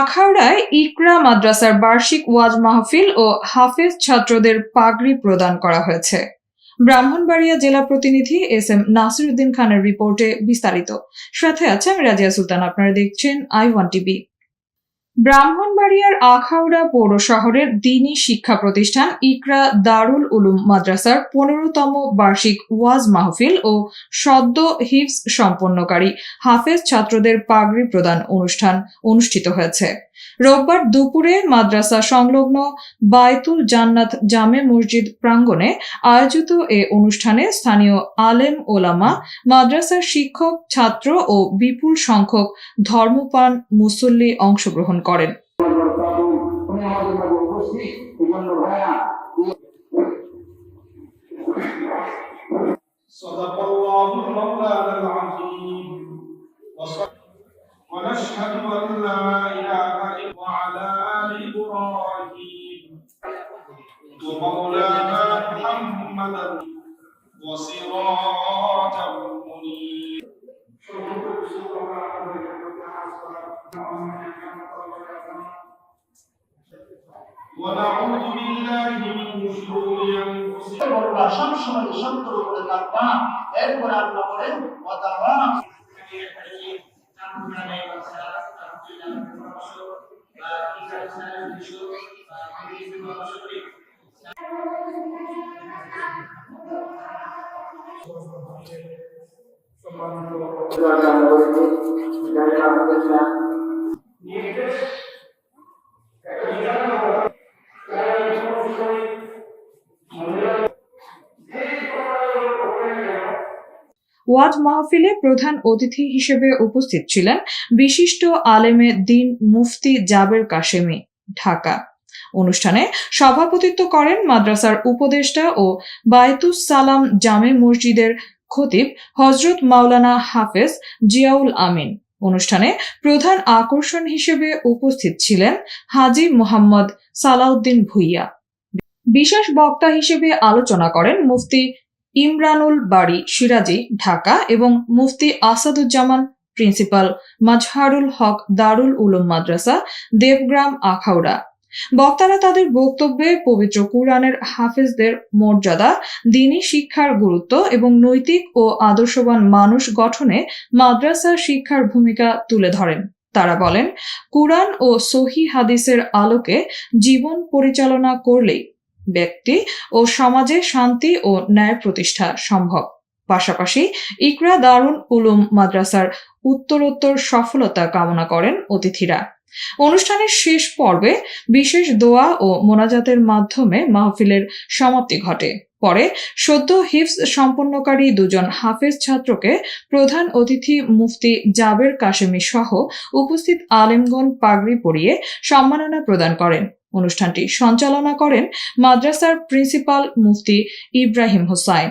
আখাউড়ায় ইকরা মাদ্রাসার বার্ষিক ওয়াজ মাহফিল ও হাফেজ ছাত্রদের পাগড়ি প্রদান করা হয়েছে। ব্রাহ্মণবাড়িয়া জেলা প্রতিনিধি এস এম নাসিরুদ্দিন খানের রিপোর্টে বিস্তারিত। সাথে আছে আমি রাজিয়া সুলতান, আপনারা দেখছেন আই ওয়ান টিভি। ব্রাহ্মণবাড়িয়ার আখাউড়া পৌর শহরের দিনী শিক্ষা প্রতিষ্ঠান ইকরা দারুল উলুম মাদ্রাসার পনেরোতম বার্ষিক ওয়াজ মাহফিল ও সদ্য হিফস সম্পন্নকারী হাফেজ ছাত্রদের পাগড়ি প্রদান অনুষ্ঠান অনুষ্ঠিত হয়েছে। রোববার দুপুরে মাদ্রাসা সংলগ্ন বায়তুল জান্নাত জামে মসজিদ প্রাঙ্গণে আয়োজিত এ অনুষ্ঠানে স্থানীয় আলেম ওলামা মাদ্রাসার শিক্ষক ছাত্র ও বিপুল সংখ্যক ধর্মপান মুসল্লি অংশগ্রহণ করেন তুমি আমাদের মাঝে উপস্থিত এই জন্য ভাইয়া صدق الله مولانا العظيم وصدق ونشهد ان لا اله الا ومولانا محمدا وصراطا منيرا ونعوذ بالله من شرور انفسنا বলবা সবসময় সত্যর উপরে থাকবা এরপরে আল্লাহ বলেন ওয়াতাবা ওয়াজ মাহফিলে প্রধান অতিথি হিসেবে উপস্থিত ছিলেন বিশিষ্ট আলেমে দিন মুফতি জাবের কাশেমি, ঢাকা। অনুষ্ঠানে সভাপতিত্ব করেন মাদ্রাসার উপদেষ্টা ও বায়তুস সালাম জামে মসজিদের খতিব হজরত মাওলানা হাফেজ জিয়াউল আমিন। অনুষ্ঠানে প্রধান আকর্ষণ হিসেবে উপস্থিত ছিলেন হাজি মোহাম্মদ সালাউদ্দিন ভুইয়া। বিশেষ বক্তা হিসেবে আলোচনা করেন মুফতি ইমরানুল বাড়ি সিরাজি, ঢাকা, এবং মুফতি আসাদুজ্জামান, প্রিন্সিপাল মাজহারুল হক দারুল উলুম মাদ্রাসা, দেবগ্রাম, আখাউড়া। বক্তারা তাদের বক্তব্যে পবিত্র কুরআনের হাফেজদের মর্যাদা, দিনী শিক্ষার গুরুত্ব এবং নৈতিক ও আদর্শবান মানুষ গঠনে মাদ্রাসা শিক্ষার ভূমিকা তুলে ধরেন। তারা বলেন, কুরআন ও সহি হাদিসের আলোকে জীবন পরিচালনা করলেই ব্যক্তি ও সমাজে শান্তি ও ন্যায় প্রতিষ্ঠা সম্ভব। পাশাপাশি ইকরা দারুণ উলুম মাদ্রাসার উত্তরোত্তর সফলতা কামনা করেন অতিথিরা। অনুষ্ঠানের শেষ পর্বে বিশেষ দোয়া ও মোনাজাতের মাধ্যমে মাহফিলের সমাপ্তি ঘটে। পরে সদ্য হিফস সম্পন্নকারী দুজন হাফেজ ছাত্রকে প্রধান অতিথি মুফতি জাবের কাশেমি সহ উপস্থিত আলেমগণ পাগড়ি পরিয়ে সম্মাননা প্রদান করেন। অনুষ্ঠানটি সঞ্চালনা করেন মাদ্রাসার প্রিন্সিপাল মুফতি ইব্রাহিম হোসাইন।